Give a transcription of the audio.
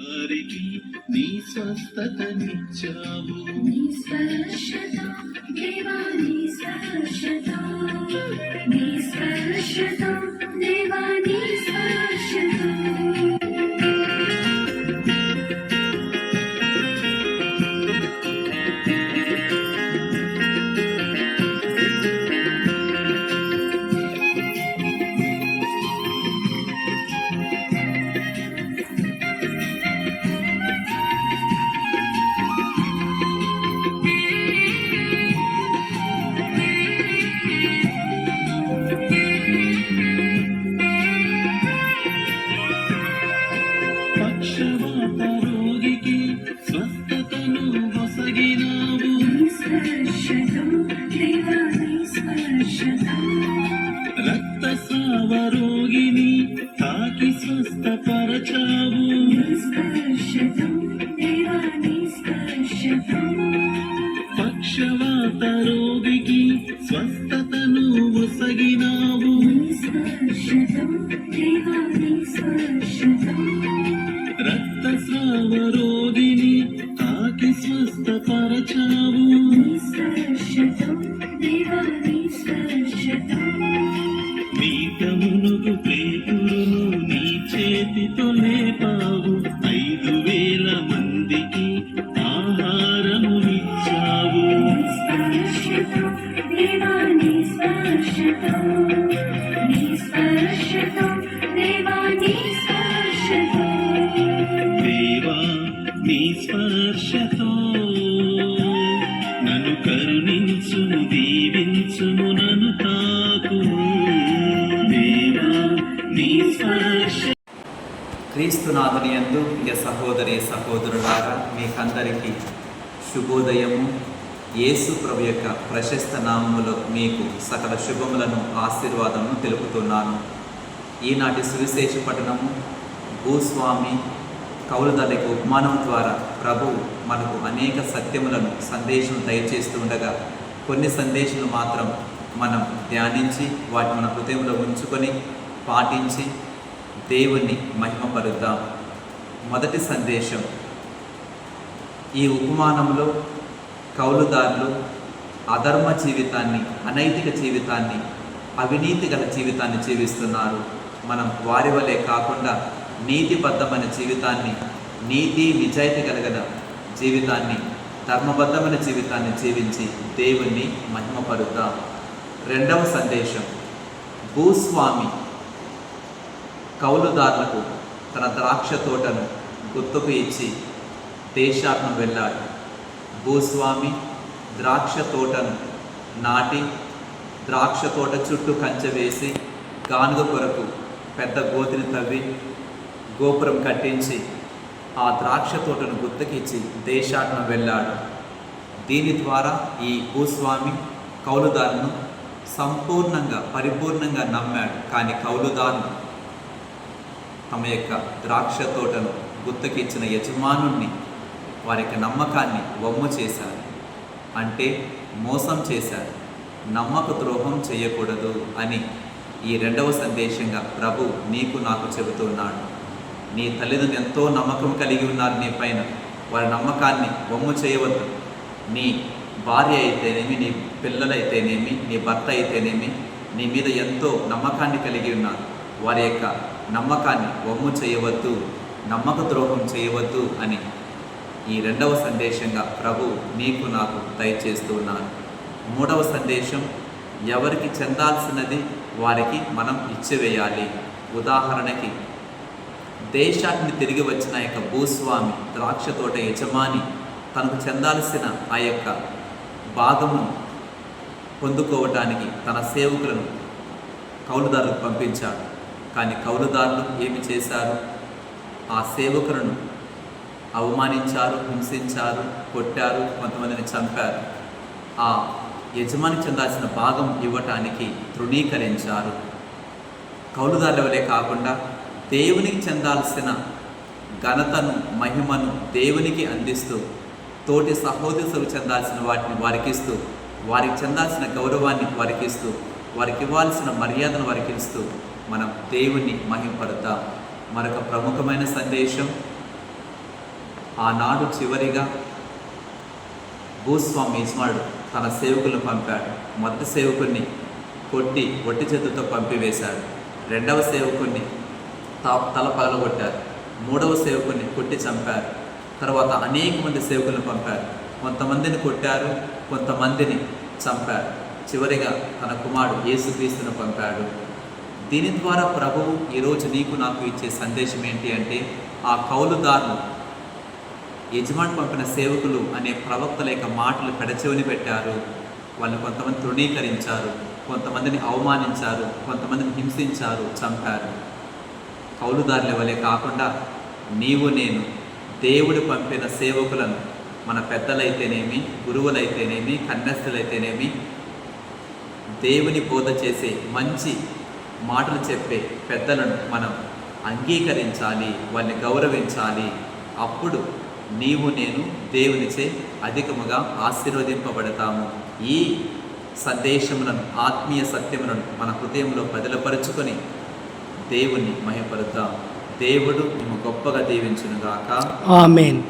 వారికి నీ స్వస్థతనిచ్చావు నీ స్పర్శతో దేవా నీ స్పర్శత నీ స్పర్శత. పక్షవాత రోగికి స్వస్థతను స్పర్శతో రక్తస్రావ రోగిని తాకి స్వస్థపరచావు. నీ దేవా నీ స్పర్శతో నీ స్పర్శతో దేవా నీ స్పర్శతో దేవా నీ స్పర్శతో నన్ను కరుణించుము దీవించుము నన్ను తాకు దేవా నీ స్పర్శ క్రీస్తునాథుని ప్రియ సహోదరి సహోదరులారా మీకందరికీ శుభోదయము. యేసు ప్రభు యొక్క ప్రశస్త నామములో మీకు సకల శుభములను ఆశీర్వాదమును తెలుపుతున్నాను. ఈనాటి సువిశేష పఠనము భూస్వామి కౌలుదలకు ఉపమానం ద్వారా ప్రభు మనకు అనేక సత్యములను సందేశం దయచేస్తూ ఉండగా కొన్ని సందేశాలు మాత్రం మనం ధ్యానించి వాటిని మన హృదయంలో ఉంచుకొని పాటించి దేవుణ్ణి మహిమపరుద్దాం. మొదటి సందేశం. ఈ ఉపమానంలో కౌలుదారులు అధర్మ జీవితాన్ని అనైతిక జీవితాన్ని అవినీతి గల జీవితాన్ని జీవిస్తున్నారు. మనం వారి వలె కాకుండా నీతిబద్ధమైన జీవితాన్ని నీతి నిజాయితీ కలిగిన జీవితాన్ని ధర్మబద్ధమైన జీవితాన్ని జీవించి దేవుణ్ణి మహిమపరుద్దాం. రెండవ సందేశం. భూస్వామి కౌలుదారులకు తన ద్రాక్ష తోటను గుర్తుకు ఇచ్చి దేశాటం వెళ్ళాడు. భూస్వామి ద్రాక్ష తోటను నాటి ద్రాక్ష తోట చుట్టూ కంచె వేసి గానుగ కొరకు పెద్ద గోతిని తవ్వి గోపురం కట్టించి ఆ ద్రాక్ష తోటను గుత్తకిచ్చి దేశాటన వెళ్ళాడు. దీని ద్వారా ఈ భూస్వామి కౌలుదారును సంపూర్ణంగా పరిపూర్ణంగా నమ్మాడు. కానీ కౌలుదారును తమ యొక్క ద్రాక్ష తోటను గుత్తకిచ్చిన యజమానుణ్ణి వారి యొక్క నమ్మకాన్ని వమ్ము చేశారు. అంటే మోసం చేశారు. నమ్మక ద్రోహం చేయకూడదు అని ఈ రెండవ సందేశంగా ప్రభు నీకు నాకు చెబుతున్నాడు. నీ తల్లిదండ్రులు ఎంతో నమ్మకం కలిగి ఉన్నారు నీ పైన. వారి నమ్మకాన్ని వమ్ము చేయవద్దు. నీ భార్య అయితేనేమి నీ పిల్లలైతేనేమి నీ భర్త అయితేనేమి నీ మీద ఎంతో నమ్మకాన్ని కలిగి ఉన్నారు. వారి యొక్క నమ్మకాన్ని వమ్ము చేయవద్దు. నమ్మక ద్రోహం చేయవద్దు అని ఈ రెండవ సందేశంగా ప్రభు నీకు నాకు దయచేస్తూ ఉన్నాను. మూడవ సందేశం ఎవరికి చెందాల్సినది వారికి మనం ఇచ్చివేయాలి. ఉదాహరణకి దేశాన్ని తిరిగి వచ్చిన యొక్క భూస్వామి ద్రాక్ష తోట యజమాని తనకు చెందాల్సిన ఆ యొక్క భాగమును పొందుకోవటానికి తన సేవకులను కౌలుదారులకు పంపించాడు. కానీ కౌలుదారులు ఏమి చేశారు? ఆ సేవకులను అవమానించారు హింసించారు కొట్టారు కొంతమందిని చంపారు. ఆ యజమాని చెందాల్సిన భాగం ఇవ్వటానికి తృణీకరించారు. కౌలుదారులవలే కాకుండా దేవునికి చెందాల్సిన ఘనతను మహిమను దేవునికి అందిస్తూ తోటి సహోదరులు చెందాల్సిన వాటిని వారికిస్తూ వారికి చెందాల్సిన గౌరవాన్ని వారికిస్తూ వారికి ఇవ్వాల్సిన మర్యాదను వారికిస్తూ మనం దేవుణ్ణి మహింపడతాం మరొక ప్రముఖమైన సందేశం ఆనాడు చివరిగా భూస్వామి యజమానుడు తన సేవకులను పంపాడు. మొదటి సేవకుని కొట్టి ఒట్టి చేతులతో పంపివేశాడు. రెండవ సేవకుని తల పగలగొట్టారు. మూడవ సేవకుని కొట్టి చంపారు. తర్వాత అనేక మంది సేవకులను పంపారు. కొంతమందిని కొట్టారు కొంతమందిని చంపారు. చివరిగా తన కుమారుడు యేసుక్రీస్తును పంపాడు. దీని ద్వారా ప్రభువు ఈరోజు నీకు నాకు ఇచ్చే సందేశం ఏంటి అంటే ఆ కౌలుదారులు యజమాని పంపిన సేవకులు అనే ప్రవక్తల యొక్క మాటలు పెడచెవిని పెట్టారు. వాళ్ళు కొంతమంది తృణీకరించారు. కొంతమందిని అవమానించారు. కొంతమందిని హింసించారు. చంపారు. కౌలుదారుల వలె కాకుండా నీవు నేను దేవుడు పంపిన సేవకులను మన పెద్దలైతేనేమి గురువులైతేనేమి కన్యస్తులైతేనేమి దేవుని బోధ చేసే మంచి మాటలు చెప్పే పెద్దలను మనం అంగీకరించాలి. వాళ్ళని గౌరవించాలి. అప్పుడు నీవు నేను దేవునిచే అధికముగా ఆశీర్వదింపబడతాము. ఈ సందేశములను ఆత్మీయ సత్యములను మన హృదయంలో బదిలపరుచుకొని దేవుణ్ణి మహిపరుద్దాం దేవుడు మేము గొప్పగా దీవించునుగాక. ఆమెన్.